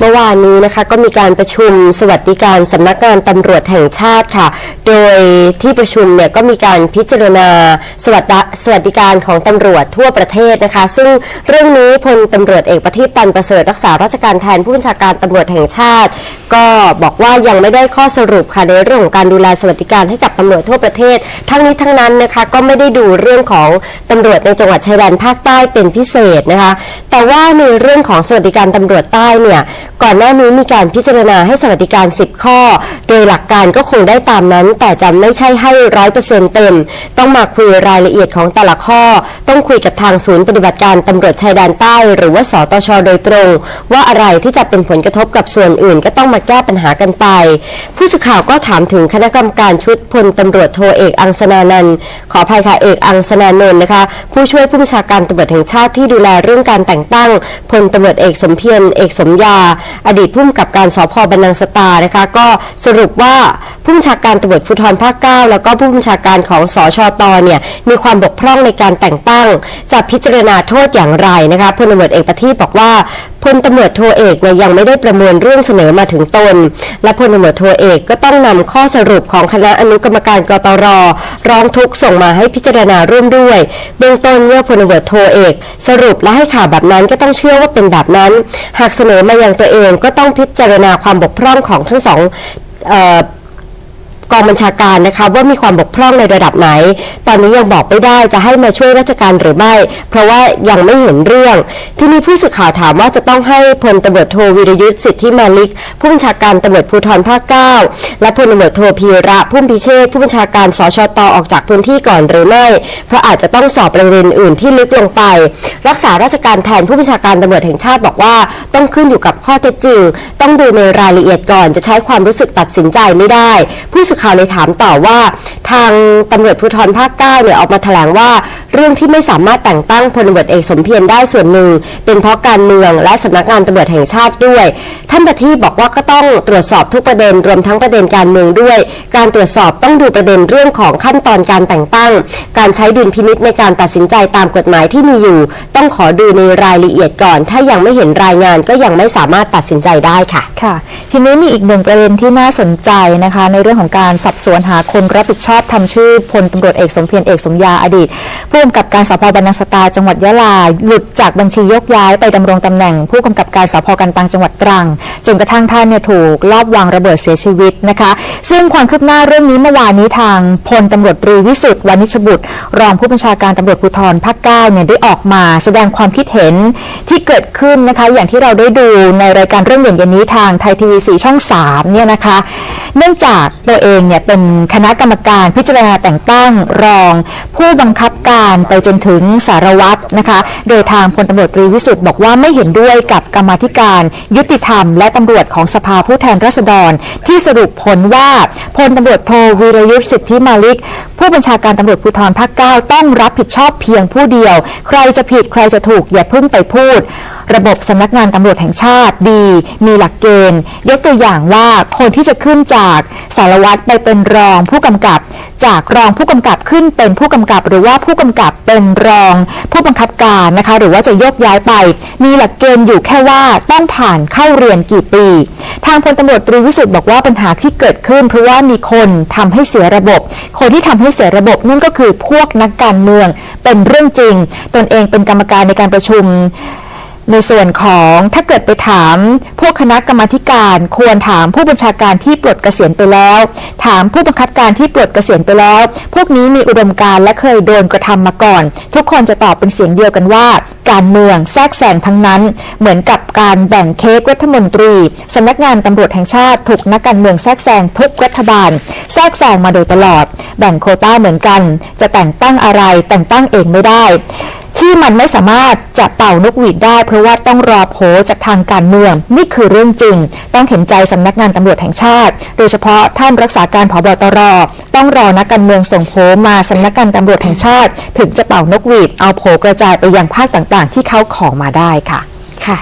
เมื่อวานนี้นะคะก็มีการประชุมสวัสดิการสำนักงานตำรวจแห่งชาติค่ะ โดยที่ประชุมเนี่ยก็มีการพิจารณาสวัสดสวัสดิการของตำรวจทั่วประเทศนะคะ ซึ่งเรื่องนี้พลตำรวจเอกประทีปตันประเสริฐรักษาราชการแทนผู้บัญชาการตำรวจแห่งชาติก็บอกว่ายังไม่ได้ข้อสรุปค่ะในเรื่องของการดูแลสวัสดิการให้กับตำรวจทั่วประเทศ ทั้งนี้ทั้งนั้นนะคะก็ไม่ได้ดูเรื่องของตำรวจในจังหวัดชายแดนภาคใต้เป็นพิเศษนะคะ แต่ว่าในเรื่องของสวัสดิการตำรวจใต้เนี่ยก่อนหน้านี้มีการพิจารณาให้สวัสดิการ 10 ข้อ โดยหลักการก็คงได้ตามนั้น แต่จะไม่ใช่ให้ร้อยเปอร์เซ็นต์เต็ม ต้องมาคุยรายละเอียดของแต่ละข้อ ต้องคุยกับทางศูนย์ปฏิบัติการตำรวจชายแดนใต้ หรือว่าสตชโดยตรง ว่าอะไรที่จะเป็นผลกระทบกับส่วนอื่นก็ต้องมาแก้ปัญหากันไป ผู้สื่อข่าวก็ถามถึงคณะกรรมการชุดพลตำรวจโทเอกอังสนานันท์ขออภัยค่ะเอกอังสนานนท์นะคะผู้ช่วยผู้บัญชาการตำรวจแห่งชาติที่ดูแลเรื่องการแต่งตั้งพลตำรวจเอกสมเพียรเอกสมยา อดีตผู้กำกับการสพบันนังสตานะคะก็สรุปว่าผู้บัญชาการตำรวจภูธรภาคเก้าแล้วก็ผู้บัญชาการของสชตเนี่ยมีความบกพร่องในการแต่งตั้ง จะพิจารณาโทษอย่างไรนะคะพลตำรวจเอกประทีปบอกว่า พลตำรวจโทเอกเนี่ยยังไม่ได้ประมินเรื่องเสนอมาถึงตน และพลตำรวจโทเอกก็ต้องนำข้อสรุปของคณะอนุกรรมการกตรร้องทุกส่งมาให้พิจารณาร่วมด้วย เบื้องต้นเมื่อพลตำรวจโทเอก สรุปและให้ข่าวแบบนั้นก็ต้องเชื่อว่าเป็นแบบนั้น หากเสนอมาอย่างตัวเองก็ต้องพิจารณาความบกพร่องของทั้งสองเอ่อ กองบัญชาการนะคะว่ามีความบกพร่องในระดับไหน ตอนนี้ยังบอกไม่ได้จะให้มาช่วยราชการหรือไม่ เพราะว่ายังไม่เห็นเรื่อง ที่นี้ผู้สื่อข่าวถามว่าจะต้องให้พลตำรวจโทวิรยุทธ์สิทธิมาลิก ผู้บัญชาการตำรวจภูธรภาค 9 และพลตำรวจโทพีระพุ่มพิเชษผู้บัญชาการสชตออกจากพื้นที่ก่อนหรือไม่ เพราะอาจจะต้องสอบประเด็นอื่นที่ลึกลงไป รักษาราชการแทนผู้บัญชาการตำรวจแห่งชาติบอกว่า ต้องขึ้นอยู่กับข้อเท็จจริง ต้องดูในรายละเอียดก่อนจะใช้ความรู้สึกตัดสินใจไม่ได้ ผู้สื่อข่าวเลยถามต่อว่า ทางตำรวจภูธรภาคเก้าเนี่ยออกมาแถลงว่า เรื่องที่ไม่สามารถแต่งตั้งพลตำรวจเอกสมเพียรได้ส่วนหนึ่ง เป็นเพราะการเมืองและสำนักงานตำรวจแห่งชาติด้วย ท่านประทีบอกว่าก็ต้องตรวจสอบทุกประเด็นรวมทั้งประเด็นการเมืองด้วย การตรวจสอบต้องดูประเด็นเรื่องของขั้นตอนการแต่งตั้ง การใช้ดุลพินิษในการตัดสินใจตามกฎหมายที่มีอยู่ ต้องขอดูในรายละเอียดก่อน ถ้ายังไม่เห็นรายงานก็ยังไม่สามารถตัดสินใจได้ค่ะค่ะ ทีนี้มีอีกหนึ่งประเด็นที่น่าสนใจนะคะ ในเรื่องของการสอบสวนหาคนรับผิดชอบทำชื่อพลตำรวจเอกสมเพียรเอกสมยาอดีตผู้ำกับการสพบรรนังสตาจังหวัดยะลา หลุดจากบัญชียกย้ายไปดำรงตำแหน่ง ผู้กำกับการสพกันตังจังหวัดตรัง จนกระทั่งท่านเนี่ยถูกลอบวางระเบิดเสียชีวิตนะคะ ซึ่งความคืบหน้าเรื่องนี้เมื่อวานนี้ทางพลตำรวจตรีวิสุทธิ์วานิชบุตร รองผู้บัญชาการตำรวจภูธรภาคเก้าเนี่ยได้ออกมาแสดงความคิดเห็นที่เกิดขึ้นนะคะ อย่างที่เราได้ดูในรายการเรื่องเด่นเย็นนี้ทางไทยทีวีสีช่อง3เนี่ยนะคะ เนื่องจากตัวเองเนี่ยเป็นคณะกรรมการพิจารณาแต่งตั้งรองผู้บังคับ การไปจนถึงสารวัตรนะคะ โดยทางพลตำรวจตรีวิสุทธ์บอกว่าไม่เห็นด้วยกับกรรมธิการ ยุติธรรม และตำรวจของสภาผู้แทนราษฎร ที่สรุปผลว่าพลตำรวจโทวีรยุทธ์สิทธิมาลิก ผู้บัญชาการตำรวจภูธรภาคเก้าต้องรับผิดชอบเพียงผู้เดียว ใครจะผิดใครจะถูกอย่าเพิ่งไปพูด ระบบสำนักงานตำรวจแห่งชาติดี มีหลักเกณฑ์ ยกตัวอย่างว่าคนที่จะขึ้นจากสารวัตรไปเป็นรองผู้กำกับ จากรองผู้กำกับขึ้นเป็นผู้กำกับ หรือว่าผู้กำกับเป็นรอง ผู้บังคับการนะคะ หรือว่าจะยกย้ายไป มีหลักเกณฑ์อยู่แค่ว่าต้องผ่านเข้าเรียนกี่ปี ทางพลตำรวจตรีวิสุทธ์บอกว่าปัญหาที่เกิดขึ้น เพราะว่ามีคนทำให้เสียระบบ คนที่ทำให้เสียระบบนั่นก็คือพวกนักการเมืองเป็นเรื่องจริง ตนเองเป็นกรรมการในการประชุม ในส่วนของถ้าเกิดไปถามพวกคณะกรรมาการควรถามผู้บัญชาการที่ปลดเกษียณไปแล้ว ถามผู้บังคับการที่ปลดเกษียณไปแล้ว พวกนี้มีอุดมการและเคยโดนกระทำมาก่อน ทุกคนจะตอบเป็นเสียงเดียวกันว่า การเมืองแทรกแซงทั้งนั้น เหมือนกับการแบ่งเค้กรัฐมนตรีสำนักงานตำรวจแห่งชาติถูกนักการเมืองแทรกแซงทุกรัฐบาล แทรกแซงมาโดยตลอด แบ่งโควต้าเหมือนกัน จะแต่งตั้งอะไรแต่งตั้งเองไม่ได้ ที่มันไม่สามารถจะเป่านกหวีดได้ เพราะว่าต้องรอโผจากทางการเมือง นี่คือเรื่องจริง ต้องเห็นใจสำนักงานตำรวจแห่งชาติ โดยเฉพาะท่านรักษาการผบตร ต้องรอนักการเมืองส่งโผมาสำนักงานตำรวจแห่งชาติ ถึงจะเป่านกหวีดเอาโผกระจายไปยังภาคต่างๆ ที่เขาของมาได้ค่ะค่ะ